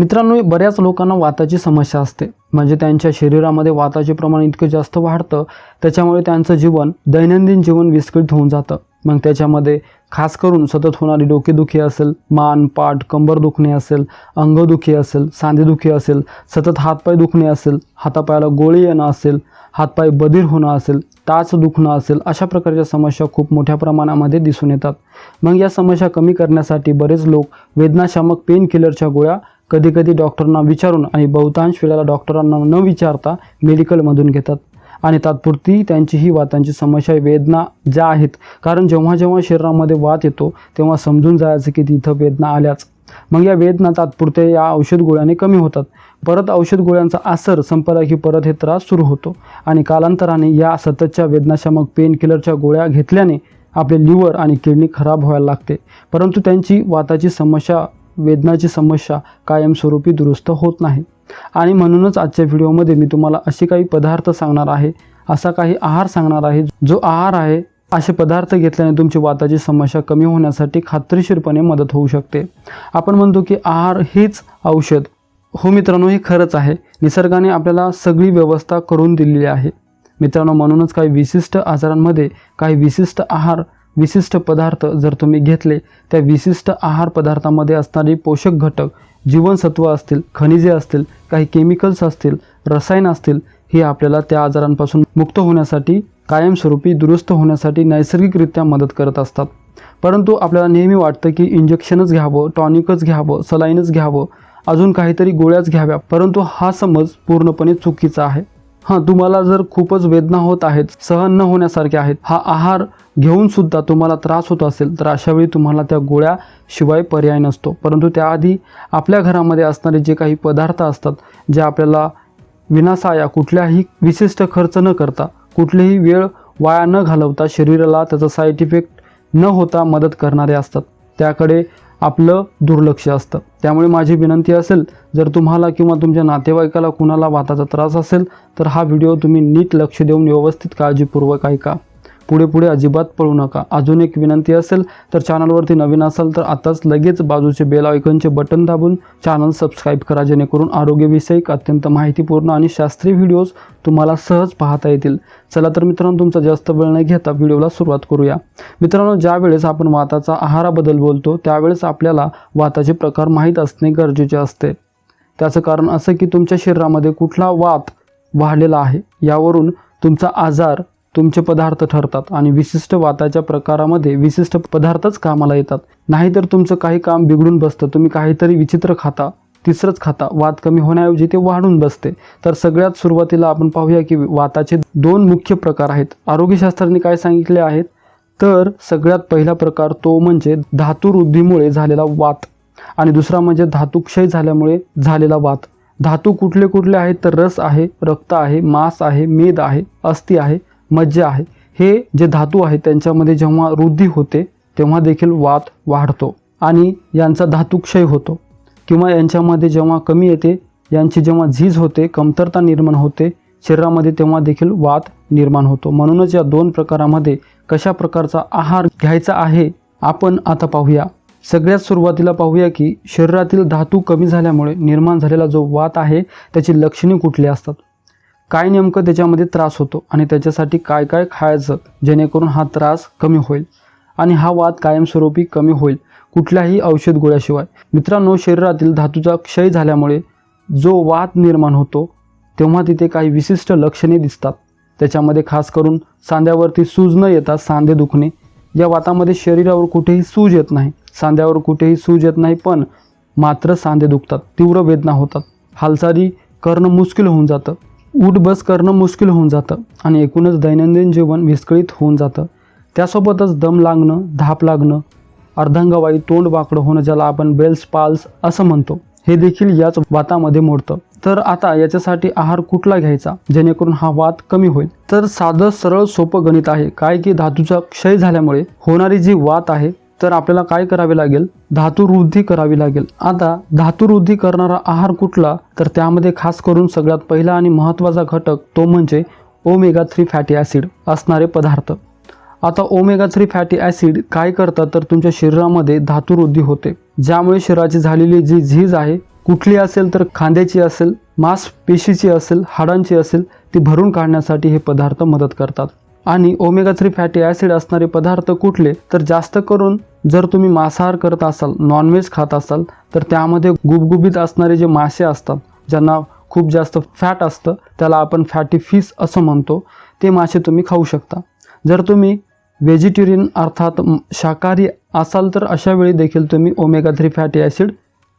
मित्रांनो बऱ्याच लोकांना वाताची समस्या असते. म्हणजे त्यांच्या शरीरामध्ये वाताचे प्रमाण इतकं जास्त वाढतं त्याच्यामुळे त्यांचं जीवन दैनंदिन जीवन विस्कळीत होऊन जातं. मग त्याच्यामध्ये खास करून सतत होणारी डोकेदुखी असेल मान पाठ कंबर दुखणे असेल अंगदुखी असेल सांधेदुखी असेल सतत हातपाय दुखणे असेल हातापायाला गोळी येणं असेल हातपाय बधीर होणं असेल टाच दुखणं असेल अशा प्रकारच्या समस्या खूप मोठ्या प्रमाणामध्ये दिसून येतात. मग या समस्या कमी करण्यासाठी बरेच लोक वेदनाशामक पेन किलरच्या गोळ्या कधीकधी डॉक्टरांना विचारून आणि बहुतांश वेळेला डॉक्टरांना न विचारता मेडिकलमधून घेतात. आणि तात्पुरती त्यांची ही वातांची समस्या वेदना ज्या आहेत कारण जेव्हा जेव्हा शरीरामध्ये वात येतो तेव्हा समजून जायचं की तिथं वेदना आल्याच. मग या वेदना तात्पुरते या औषध गोळ्याने कमी होतात. परत औषध गोळ्यांचा असर संपला की परत हे त्रास सुरू होतो. आणि कालांतराने या सततच्या वेदनाशामक पेन किलरच्या गोळ्या घेतल्याने आपले लिव्हर आणि किडनी खराब व्हायला लागते. परंतु त्यांची वाताची समस्या वेदनाची समस्या कायमस्वरूपी दुरुस्त होत नाही. आणि म्हणूनच आजच्या व्हिडिओमध्ये मी तुम्हाला असे काही पदार्थ सांगणार आहे असा काही आहार सांगणार आहे जो आहार आहे असे पदार्थ घेतल्याने तुमची वाताची समस्या कमी होण्यासाठी खात्रीशीरपणे मदत होऊ शकते. आपण म्हणतो की आहार हेच औषध. हो मित्रांनो हे खरंच आहे. निसर्गाने आपल्याला सगळी व्यवस्था करून दिलेली आहे. मित्रांनो म्हणूनच काही विशिष्ट आजारांमध्ये काही विशिष्ट आहार विशिष्ट पदार्थ जर तुम्ही घेतले त्या विशिष्ट आहार पदार्थामध्ये असणारे पोषक घटक जीवनसत्व असतील खनिजे असतील काही केमिकल्स असतील रसायन असतील हे आपल्याला त्या आजारांपासून मुक्त होण्यासाठी कायमस्वरूपी दुरुस्त होण्यासाठी नैसर्गिकरित्या मदत करत असतात. परंतु आपल्याला नेहमी वाटतं की इंजेक्शनच घ्यावं टॉनिकच घ्यावं सलाईनच घ्यावं अजून काहीतरी गोळ्याच घ्याव्या परंतु हा समज पूर्णपणे चुकीचा आहे. हां तुम्हाला जर खूपच वेदना होत आहेत सहन न होण्यासारखे आहेत हा आहार घेऊन सुद्धा तुम्हाला त्रास होत असेल तर अशावेळी तुम्हाला त्या गोळ्याशिवाय पर्याय नसतो. परंतु त्याआधी आपल्या घरामध्ये असणारे जे काही पदार्थ असतात जे आपल्याला विनासाया कुठल्याही विशिष्ट खर्च न करता कुठलीही वेळ वाया न घालवता शरीराला त्याचा साईड इफेक्ट न होता मदत करणारे असतात. त्याकडे आपलं दुर्लक्ष असतं. त्यामुळे माझी विनंती असेल जर तुम्हाला किंवा तुमच्या नातेवाईकाला कुणाला वाताचा त्रास असेल तर हा व्हिडिओ तुम्ही नीट लक्ष देऊन व्यवस्थित काळजीपूर्वक ऐका. पुढे पुढे अजिबात पळू नका. अजून एक विनंती असेल तर चॅनलवरती नवीन असाल तर आताच लगेच बाजूचे बेल आयकॉनचे बटन दाबून चॅनल सबस्क्राईब करा जेणेकरून आरोग्यविषयक अत्यंत माहितीपूर्ण आणि शास्त्रीय व्हिडिओज तुम्हाला सहज पाहता येतील. चला तर मित्रांनो तुमचा जास्त वेळ न घेता व्हिडिओला सुरुवात करूया. मित्रांनो ज्यावेळेस आपण वाताचा आहाराबद्दल बोलतो त्यावेळेस आपल्याला वाताचे प्रकार माहीत असणे गरजेचे असते. त्याचं कारण असं की तुमच्या शरीरामध्ये कुठला वात वाढलेला आहे यावरून तुमचा आजार तुमचे पदार्थ ठरतात आणि विशिष्ट वाताच्या प्रकारामध्ये विशिष्ट पदार्थच कामाला येतात. नाहीतर तुमचं काही काम बिघडून बसतं. तुम्ही काहीतरी विचित्र खाता तिसरंच खाता. वात कमी होण्याऐवजी ते वाढून बसते. तर सगळ्यात सुरुवातीला आपण पाहूया की वाताचे दोन मुख्य प्रकार आहेत. आरोग्यशास्त्राने काय सांगितले आहेत तर सगळ्यात पहिला प्रकार तो म्हणजे धातुवृद्धीमुळे झालेला वात आणि दुसरा म्हणजे धातुक्षय झाल्यामुळे झालेला वात. धातू कुठले कुठले आहेत? तर रस आहे रक्त आहे मांस आहे मेद आहे अस्थि आहे. मज्जा आहे. हे जे धातू आहे त्यांच्यामध्ये जेव्हा वृद्धी होते तेव्हा देखील वात वाढतो आणि यांचा धातुक्षय होतो. किंवा यांच्यामध्ये जेव्हा कमी येते यांची जेव्हा झीज होते कमतरता निर्माण होते शरीरामध्ये तेव्हा देखील वात निर्माण होतो. म्हणूनच या दोन प्रकारामध्ये कशा प्रकारचा आहार घ्यायचा आहे आपण आता पाहूया. सगळ्यात सुरुवातीला पाहूया की शरीरातील धातू कमी झाल्यामुळे निर्माण झालेला जो वात आहे त्याची लक्षणे कुठली असतात? काय नेमकं त्याच्यामध्ये त्रास होतो आणि त्याच्यासाठी काय काय खायचं जेणेकरून हा त्रास कमी होईल आणि हा वाद कायमस्वरूपी कमी होईल कुठल्याही औषध गोळ्याशिवाय. मित्रांनो शरीरातील धातूचा क्षय झाल्यामुळे जो वाद निर्माण होतो तेव्हा तिथे काही विशिष्ट लक्षणे दिसतात. त्याच्यामध्ये खास करून सांध्यावरती सूज न येता सांधे दुखणे. या वातामध्ये शरीरावर कुठेही सूज येत नाही. सांध्यावर कुठेही सूज येत नाही पण मात्र सांधे दुखतात तीव्र वेदना होतात. हालचाली करणं मुश्किल होऊन जातं. उठबस करणं मुश्किल होऊन जातं आणि एकूणच दैनंदिन जीवन विस्कळीत होऊन जातं. त्यासोबतच दम लागणं धाप लागणं अर्धांगवायू तोंड वाकडं होणं ज्याला आपण बेल्स पाल्स असं म्हणतो हे देखील याच वातामध्ये मोडतं. तर आता याच्यासाठी आहार कुठला घ्यायचा? जेणेकरून हा वात कमी होईल. तर साधं सरळ सोपं गणित आहे. काय की धातूचा क्षय झाल्यामुळे होणारी जी वात आहे तर आपल्याला काय करावे लागेल? धातुवृद्धी करावी लागेल. आता धातुवृद्धी करणारा आहार कुठला? तर त्यामध्ये खास करून सगळ्यात पहिला आणि महत्त्वाचा घटक तो म्हणजे ओमेगा थ्री फॅटी ॲसिड असणारे पदार्थ. आता ओमेगा थ्री फॅटी ॲसिड काय करतात? तर तुमच्या शरीरामध्ये धातुवृद्धी होते. ज्यामुळे शरीराची झालेली जी झीज आहे कुठली असेल तर खांद्याची असेल मांसपेशीची असेल हाडांची असेल ती भरून काढण्यासाठी हे पदार्थ मदत करतात. आणि ओमेगा थ्री फॅटी ॲसिड असणारे पदार्थ कुठले तर जास्त करून जर तुम्ही मांसाहार करत असाल नॉनव्हेज खात असाल तर त्यामध्ये गुबगुबीत असणारे जे मासे असतात ज्यांना खूप जास्त फॅट असतं त्याला आपण फॅटी फिश असं म्हणतो ते मासे तुम्ही खाऊ शकता. जर तुम्ही व्हेजिटेरियन अर्थात शाकाहारी असाल तर अशा वेळी देखील तुम्ही ओमेगा थ्री फॅटी ॲसिड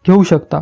घेऊ शकता.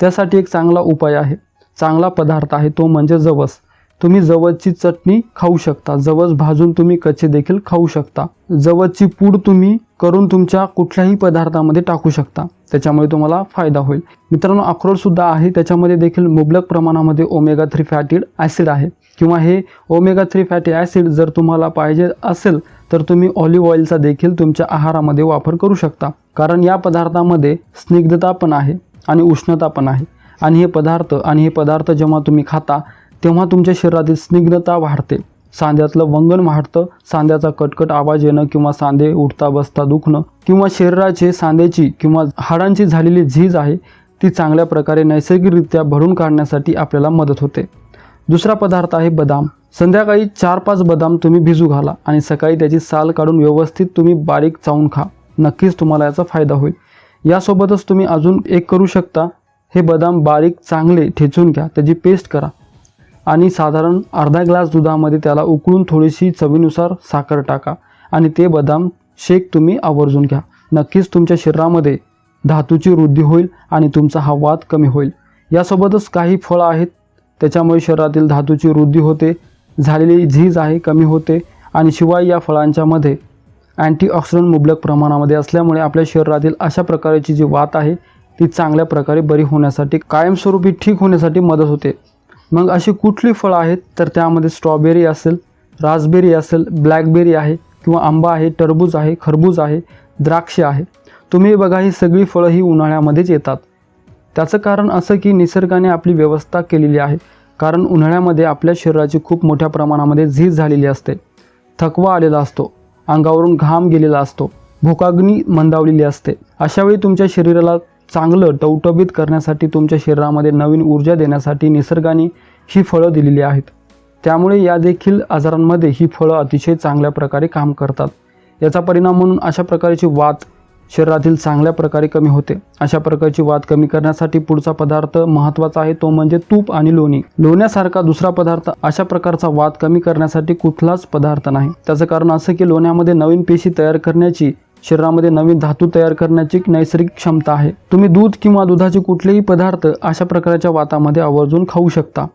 त्यासाठी एक चांगला उपाय आहे. चांगला पदार्थ आहे तो म्हणजे जवस. तुम्ही जवळची चटणी खाऊ शकता. जवस भाजून तुम्ही कच्चे देखील खाऊ शकता. जवळची पूड तुम्ही करून तुमच्या कुठल्याही पदार्थामध्ये टाकू शकता. त्याच्यामुळे तुम्हाला फायदा होईल. मित्रांनो अक्रोडसुद्धा आहे. त्याच्यामध्ये देखील मुबलक प्रमाणामध्ये ओमेगा थ्री फॅटीड ॲसिड आहे. किंवा हे ओमेगा थ्री फॅटी ॲसिड जर तुम्हाला पाहिजे असेल तर तुम्ही ऑलिव्ह ऑइलचा देखील तुमच्या आहारामध्ये वापर करू शकता. कारण या पदार्थामध्ये स्निग्धता पण आहे आणि उष्णता पण आहे. आणि हे पदार्थ आणि हे पदार्थ जेव्हा तुम्ही खाता तेव्हा तुमच्या शरीरातील स्निग्धता वाढते. सांध्यातलं वंगण वाढतं सांध्याचा कटकट आवाज येणं किंवा सांधे उठता बसता दुखणं किंवा शरीराचे सांध्याची किंवा हाडांची झालेली झीज आहे ती चांगल्या प्रकारे नैसर्गिकरित्या भरून काढण्यासाठी आपल्याला मदत होते. दुसरा पदार्थ आहे बदाम. संध्याकाळी चार पाच बदाम तुम्ही भिजू घाला आणि सकाळी त्याची साल काढून व्यवस्थित तुम्ही बारीक चावून खा. नक्कीच तुम्हाला याचा फायदा होईल. यासोबतच तुम्ही अजून एक करू शकता. हे बदाम बारीक चांगले ठेचून घ्या. त्याची पेस्ट करा. आणि साधारण अर्धा ग्लास दुधामध्ये त्याला उकळून थोडीशी चवीनुसार साखर टाका आणि ते बदाम शेक तुम्ही आवर्जून घ्या. नक्कीच तुमच्या शरीरामध्ये धातूची वृद्धी होईल आणि तुमचा हा वाद कमी होईल. यासोबतच काही फळं आहेत त्याच्यामुळे शरीरातील धातूची वृद्धी होते झालेली झीज आहे कमी होते आणि शिवाय या फळांच्यामध्ये अँटीऑक्सिडंट मुबलक प्रमाणामध्ये असल्यामुळे आपल्या शरीरातील अशा प्रकारची जी वात आहे ती चांगल्या प्रकारे बरी होण्यासाठी कायमस्वरूपी ठीक होण्यासाठी मदत होते. मग अशी कुठली फळं आहेत? तर त्यामध्ये स्ट्रॉबेरी असेल रासबेरी असेल ब्लॅकबेरी आहे किंवा आंबा आहे टरबूज आहे खरबूज आहे द्राक्ष आहे. तुम्ही बघा ही सगळी फळं ही उन्हाळ्यामध्येच येतात. त्याचं कारण असं की निसर्गाने आपली व्यवस्था केलेली आहे. कारण उन्हाळ्यामध्ये आपल्या शरीराची खूप मोठ्या प्रमाणामध्ये झीज झालेली असते. थकवा आलेला असतो. अंगावरून घाम गेलेला असतो. भूकाग्नी मंदावलेली असते. अशावेळी तुमच्या शरीराला चांगलं टवटवीत करण्यासाठी तुमच्या शरीरामध्ये नवीन ऊर्जा देण्यासाठी निसर्गाने ही फळं दिलेली आहेत. त्यामुळे या देखील आजारांमध्ये ही फळं अतिशय चांगल्या प्रकारे काम करतात. याचा परिणाम म्हणून अशा प्रकारची वात शरीरातील चांगल्या प्रकारे कमी होते. अशा प्रकारची वात कमी करण्यासाठी पुढचा पदार्थ महत्त्वाचा आहे तो म्हणजे तूप आणि लोणी. लोण्यासारखा दुसरा पदार्थ अशा प्रकारचा वात कमी करण्यासाठी कुठलाच पदार्थ नाही. त्याचं कारण असं की लोण्यामध्ये नवीन पेशी तयार करण्याची शरीरामध्ये नवीन धातू तयार करण्याची एक नैसर्गिक क्षमता आहे. तुम्ही दूध किंवा दुधाचे कुठलेही पदार्थ अशा प्रकारच्या वातामध्ये आवर्जून खाऊ शकता.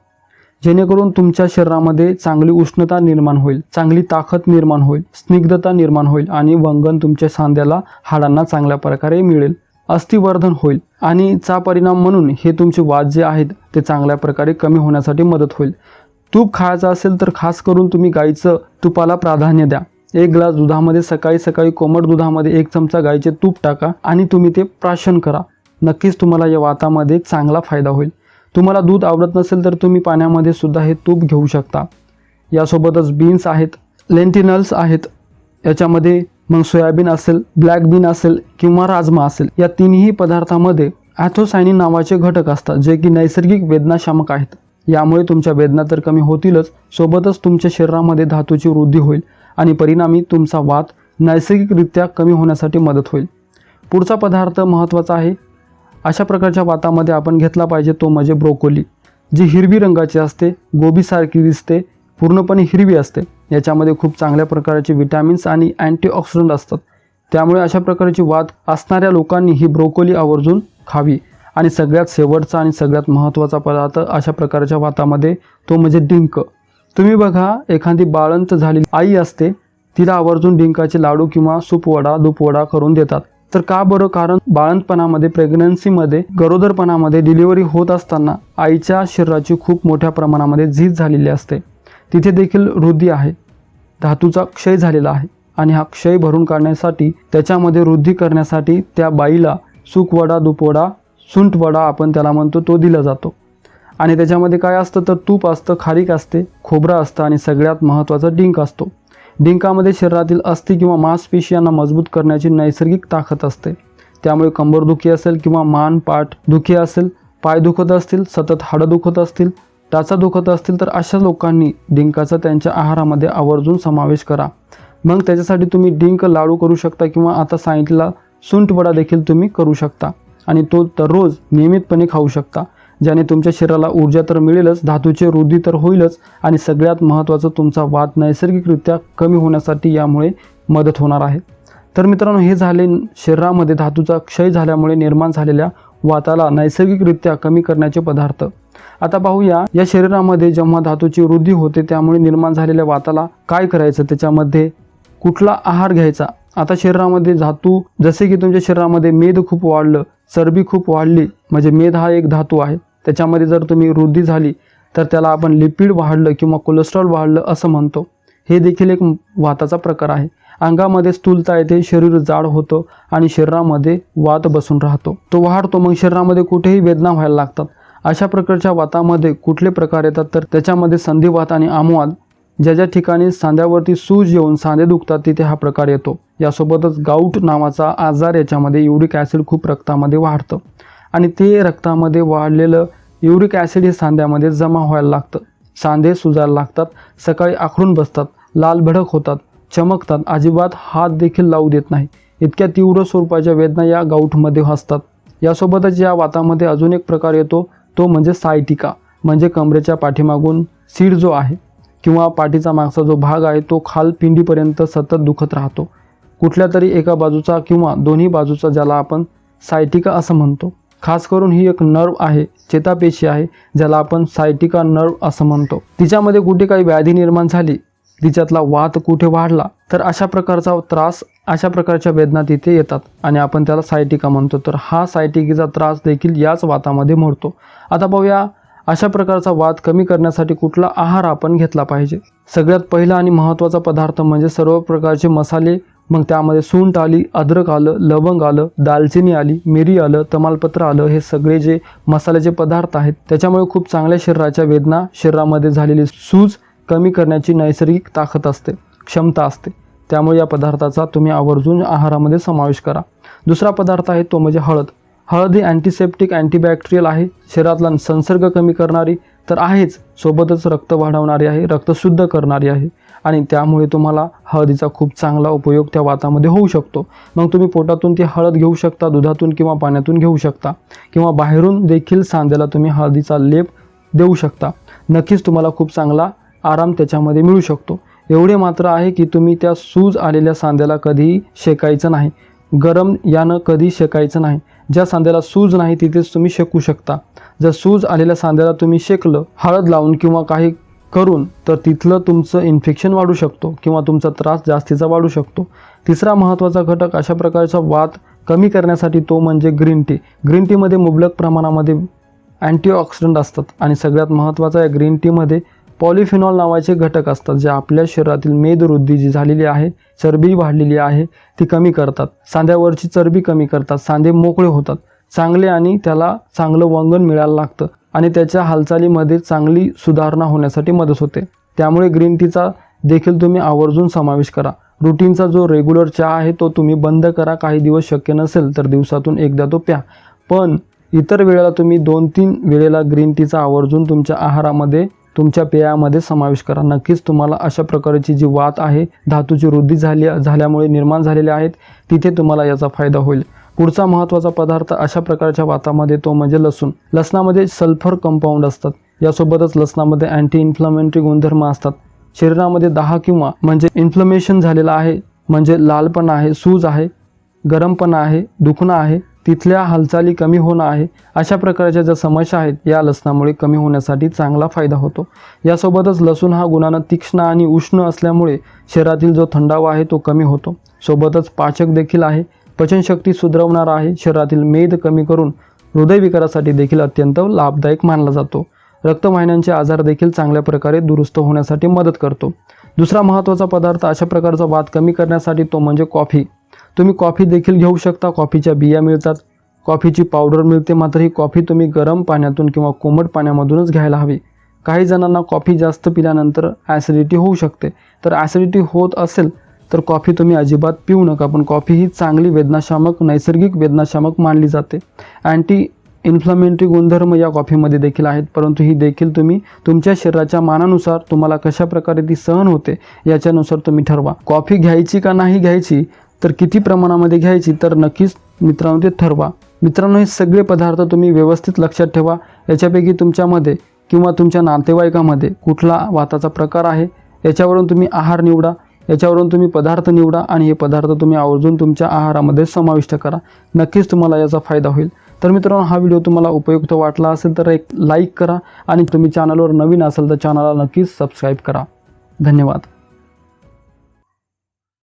जेणेकरून तुमच्या शरीरामध्ये चांगली उष्णता निर्माण होईल चांगली ताकद निर्माण होईल स्निग्धता निर्माण होईल आणि वंगण तुमच्या सांध्याला हाडांना चांगल्या प्रकारे मिळेल. अस्थिवर्धन होईल आणि चा परिणाम म्हणून हे तुमचे वाद जे आहेत ते चांगल्या प्रकारे कमी होण्यासाठी मदत होईल. तूप खायचं असेल तर खास करून तुम्ही गाईचं तुपाला प्राधान्य द्या. एक ग्लास दुधामध्ये सकाळी सकाळी कोमट दुधामध्ये एक चमचा गाईचे तूप टाका आणि तुम्ही ते प्राशन करा. नक्कीच तुम्हाला या वातामध्ये चांगला फायदा होईल. तुम्हाला दूध आवडत नसेल तर तुम्ही पाण्यामध्ये सुद्धा हे तूप घेऊ शकता. यासोबतच बीन्स आहेत लेंटिनल्स आहेत याच्यामध्ये मग सोयाबीन असेल ब्लॅक बीन असेल किंवा राजमा असेल या तिन्ही पदार्थामध्ये ॲथोसायनिन नावाचे घटक असतात जे की नैसर्गिक वेदनाशामक आहेत. यामुळे तुमच्या वेदना तर कमी होतीलच सोबतच तुमच्या शरीरामध्ये धातूची वृद्धी होईल. आणि परिणामी तुमचा वाद नैसर्गिकरित्या कमी होण्यासाठी मदत होईल. पुढचा पदार्थ महत्त्वाचा आहे. अशा प्रकारच्या वातामध्ये आपण घेतला पाहिजे तो म्हणजे ब्रोकोली जी हिरवी रंगाची असते गोबीसारखी दिसते पूर्णपणे हिरवी असते. याच्यामध्ये खूप चांगल्या प्रकारचे विटॅमिन्स आणि अँटीऑक्सिडंट असतात. त्यामुळे अशा प्रकारची वाद असणाऱ्या लोकांनी ही ब्रोकोली आवर्जून खावी. आणि सगळ्यात शेवटचा आणि सगळ्यात महत्त्वाचा पदार्थ अशा प्रकारच्या वातामध्ये तो म्हणजे डिंक. तुम्ही बघा एखादी बाळंत झालेली आई असते तिला आवर्जून डिंकाचे लाडू किंवा सूपवडा दुपवडा करून देतात. तर का बरं? कारण बाळंतपणामध्ये प्रेग्नन्सीमध्ये गरोदरपणामध्ये डिलिव्हरी होत असताना आईच्या शरीराची खूप मोठ्या प्रमाणामध्ये झीज झालेली असते. तिथे देखील वृद्धी आहे. धातूचा क्षय झालेला आहे आणि हा क्षय भरून काढण्यासाठी त्याच्यामध्ये वृद्धी करण्यासाठी त्या बाईला सुकवडा दुपवडा सुंटवडा आपण त्याला म्हणतो तो दिला जातो. आणि त्याच्यामध्ये काय असतं तर तूप असतं खारीक असते खोबरं असतं आणि सगळ्यात महत्त्वाचा डिंक असतो. डिंकामध्ये शरीरातील अस्थि किंवा मांसपेशी यांना मजबूत करण्याची नैसर्गिक ताकद असते. त्यामुळे कंबरदुखी असेल किंवा मान पाठ दुखी असेल पाय दुखत असतील सतत हाडं दुखत असतील टाचा दुखत असतील तर अशा लोकांनी डिंकाचा त्यांच्या आहारामध्ये आवर्जून समावेश करा. मग त्याच्यासाठी तुम्ही डिंक लाडू करू शकता किंवा आता सांगितलेला सुंठवडा देखील तुम्ही करू शकता. आणि तो दररोज नियमितपणे खाऊ शकता. ज्याने तुमच्या शरीराला ऊर्जा तर मिळेलच धातूचे वृद्धी तर होईलच आणि सगळ्यात महत्त्वाचं तुमचा वाद नैसर्गिकरित्या कमी होण्यासाठी यामुळे मदत होणार आहे. तर मित्रांनो हे झाले शरीरामध्ये धातूचा क्षय झाल्यामुळे निर्माण झालेल्या वाताला नैसर्गिकरित्या कमी करण्याचे पदार्थ. आता पाहूया या शरीरामध्ये जेव्हा धातूची वृद्धी होते त्यामुळे निर्माण झालेल्या वाताला काय करायचं? त्याच्यामध्ये कुठला आहार घ्यायचा? आता शरीरामध्ये धातू जसे की तुमच्या शरीरामध्ये मेद खूप वाढलं चरबी खूप वाढली म्हणजे मेद हा एक धातू आहे. त्याच्यामध्ये जर तुम्ही वृद्धी झाली तर त्याला आपण लिपिड वाढलं किंवा कोलेस्ट्रॉल वाढलं असं म्हणतो. हे देखील एक वाताचा प्रकार आहे. अंगामध्ये स्थूलता येते शरीर जाड होतं आणि शरीरामध्ये वात बसून राहतो. तो वाढतो मग शरीरामध्ये कुठेही वेदना व्हायला लागतात. अशा प्रकारच्या वातामध्ये कुठले प्रकार येतात? तर त्याच्यामध्ये संधिवात आणि आमवाद. ज्या ज्या ठिकाणी सांध्यावरती सूज येऊन सांधे दुखतात तिथे हा प्रकार येतो. यासोबतच गाऊट नावाचा आजार याच्यामध्ये युरिक ॲसिड खूप रक्तामध्ये वाढतं. आणि ते रक्तामध्ये वाढलेलं युरिक ॲसिड हे सांध्यामध्ये जमा व्हायला लागतं. सांधे सुजायला लागतात सकाळी आखडून बसतात लाल भडक होतात चमकतात अजिबात हात देखील लावू देत नाही. इतक्या तीव्र स्वरूपाच्या वेदना या गाऊठमध्ये असतात यासोबतच या वातामध्ये अजून एक प्रकार येतो तो म्हणजे सायटिका म्हणजे कमरेच्या पाठीमागून सीड जो आहे किंवा पाठीचा मागचा जो भाग आहे तो खाल पिंडीपर्यंत सतत दुखत राहतो. कुठल्या तरी एका बाजूचा किंवा दोन्ही बाजूचा ज्याला आपण सायटिका असं म्हणतो. खास करून ही एक नर्व आहे चेतापेशी आहे ज्याला आपण सायटिका नर्व असं म्हणतो. तिच्यामध्ये कुठे काही व्याधी निर्माण झाली तिच्यातला वात कुठे वाढला तर अशा प्रकारचा त्रास अशा प्रकारच्या वेदना तिथे येतात आणि आपण त्याला सायटिका म्हणतो. तर हा सायटिकेचा त्रास देखील याच वातामध्ये मोडतो. आता पाहूया अशा प्रकारचा वाद कमी करण्यासाठी कुठला आहार आपण घेतला पाहिजे? सगळ्यात पहिला आणि महत्त्वाचा पदार्थ म्हणजे सर्व प्रकारचे मसाले मग त्यामध्ये सुंठ आली अद्रक आलं लवंग आलं दालचिनी आली मिरी आलं तमालपत्र आलं हे सगळे जे मसाल्याचे पदार्थ आहेत त्याच्यामुळे खूप चांगल्या शरीराच्या वेदना शरीरामध्ये झालेली सूज कमी करण्याची नैसर्गिक ताकद असते क्षमता असते. त्यामुळे या पदार्थाचा तुम्ही आवर्जून आहारामध्ये समावेश करा. दुसरा पदार्थ आहे तो म्हणजे हळद. हळद ही अँटीसेप्टिक अँटीबॅक्टेरियल आहे. शरीरातला संसर्ग कमी करणारी तर आहेच सोबतच रक्त वाढवणारी आहे रक्त शुद्ध करणारी आहे. आणि त्यामुळे तुम्हाला हळदीचा खूप चांगला उपयोग त्या वातामध्ये होऊ शकतो. मग तुम्ही पोटातून ती हळद घेऊ शकता दुधातून किंवा पाण्यातून घेऊ शकता किंवा बाहेरून देखील सांध्याला तुम्ही हळदीचा लेप देऊ शकता. नक्कीच तुम्हाला खूप चांगला आराम त्याच्यामध्ये मिळू शकतो. एवढे मात्र आहे की तुम्ही त्या सूज आलेल्या सांध्याला कधीही शेकायचं नाही. गरम यानं कधी शेकायचं नाही. ज्या सांध्याला सूज नाही तिथेच तुम्ही शेकू शकता. जर सूज आलेल्या सांध्याला तुम्ही शेकलं हळद लावून किंवा काही करून तर तिथलं तुमचं इन्फेक्शन वाढू शकतो किंवा तुमचा त्रास जास्तीचा वाढू शकतो. तिसरा महत्त्वाचा घटक अशा प्रकारचा वाद कमी करण्यासाठी तो म्हणजे ग्रीन टी ग्रीन टीमध्ये मुबलक प्रमाणामध्ये अँटीऑक्सिडंट असतात आणि सगळ्यात महत्त्वाचा आहे ग्रीन टीमध्ये पॉलिफिनॉल नावाचे घटक असतात जे आपल्या शरीरातील मेदवृद्धी जी झालेली आहे चरबी वाढलेली आहे ती कमी करतात. सांध्यावरची चरबी कमी करतात सांधे मोकळे होतात. चांगले आणि त्याला चांगलं वंगण मिळायला लागतं. आणि त्याच्या हालचालीमध्ये चांगली सुधारणा होण्यासाठी मदत होते. त्यामुळे ग्रीन टीचा देखील तुम्ही आवर्जून समावेश करा. रुटीनचा जो रेग्युलर चहा आहे तो तुम्ही बंद करा. काही दिवस शक्य नसेल तर दिवसातून एकदा तो प्या. पण इतर वेळेला तुम्ही दोन तीन वेळेला ग्रीन टीचा आवर्जून तुमच्या आहारामध्ये तुमच्या पेयामध्ये समावेश करा. नक्कीच तुम्हाला अशा प्रकारची जी वात आहे धातूची वृद्धी झाली झाल्यामुळे निर्माण झालेल्या आहेत तिथे तुम्हाला याचा फायदा होईल. पुढचा महत्त्वाचा पदार्थ अशा प्रकारच्या वातामध्ये तो म्हणजे लसूण. लसणामध्ये सल्फर कंपाऊंड असतात. यासोबतच लसणामध्ये अँटी इन्फ्लमेटरी गुणधर्म असतात. शरीरामध्ये दहा किंवा म्हणजे इन्फ्लमेशन झालेलं आहे म्हणजे लालपणा आहे सूज आहे गरमपणा आहे दुखणं आहे तिथल्या हालचाली कमी होणं आहे अशा प्रकारच्या ज्या समस्या आहेत या लसणामुळे कमी होण्यासाठी चांगला फायदा होतो. यासोबतच लसूण हा गुणानं तीक्ष्ण आणि उष्ण असल्यामुळे शरीरातील जो थंडावा आहे तो कमी होतो. सोबतच पाचक देखील आहे. पचनशक्ती सुधारवणारा आहे. शरीरातील मेद कमी करून हृदयविकारासाठी देखील अत्यंत लाभदायक मानला जातो. रक्तवाहिन्यांचे आजार देखील चांगल्या प्रकारे दुरुस्त होण्यासाठी मदत करतो. दुसरा महत्त्वाचा पदार्थ अशा प्रकारचा वाद कमी करण्यासाठी तो म्हणजे कॉफी. तुम्ही कॉफी देखील घेऊ शकता. कॉफीच्या बिया मिळतात. कॉफीची पावडर मिळते. मात्र ही कॉफी तुम्ही गरम पाण्यातून किंवा कोमट पाण्यामधूनच घ्यायला हवी. काही जणांना कॉफी जास्त पिल्यानंतर ॲसिडिटी होऊ शकते. तर ॲसिडिटी होत असेल तर कॉफी तुम्ही अजिबात पिऊ नका पण कॉफी ही चांगली वेदनाशामक नैसर्गिक वेदनाशामक मानली जाते. अँटी इन्फ्लमेटरी गुणधर्म या कॉफीमध्ये देखील आहेत परंतु ही देखील तुम्ही तुमच्या शरीराच्या मानानुसार तुम्हाला कशा प्रकारे ती सहन होते याच्यानुसार तुम्ही ठरवा. कॉफी घ्यायची का नाही घ्यायची तर किती प्रमाणामध्ये घ्यायची तर नक्कीच मित्रांनो ते ठरवा. मित्रांनो हे सगळे पदार्थ तुम्ही व्यवस्थित लक्षात ठेवा. याच्यापैकी तुमच्यामध्ये किंवा तुमच्या नातेवाईकामध्ये कुठला वाताचा प्रकार आहे याच्यावरून तुम्ही आहार निवडा. याच्यावरून तुम्ही पदार्थ निवडा आणि हे पदार्थ तुम्ही आवर्जून तुमच्या आहारामध्ये समाविष्ट करा. नक्कीच तुम्हाला याचा फायदा होईल. तर मित्रांनो हा व्हिडिओ तुम्हाला उपयुक्त वाटला असेल तर एक लाईक करा आणि तुम्ही चॅनलवर नवीन असाल तर चॅनलला नक्कीच सबस्क्राईब करा. धन्यवाद.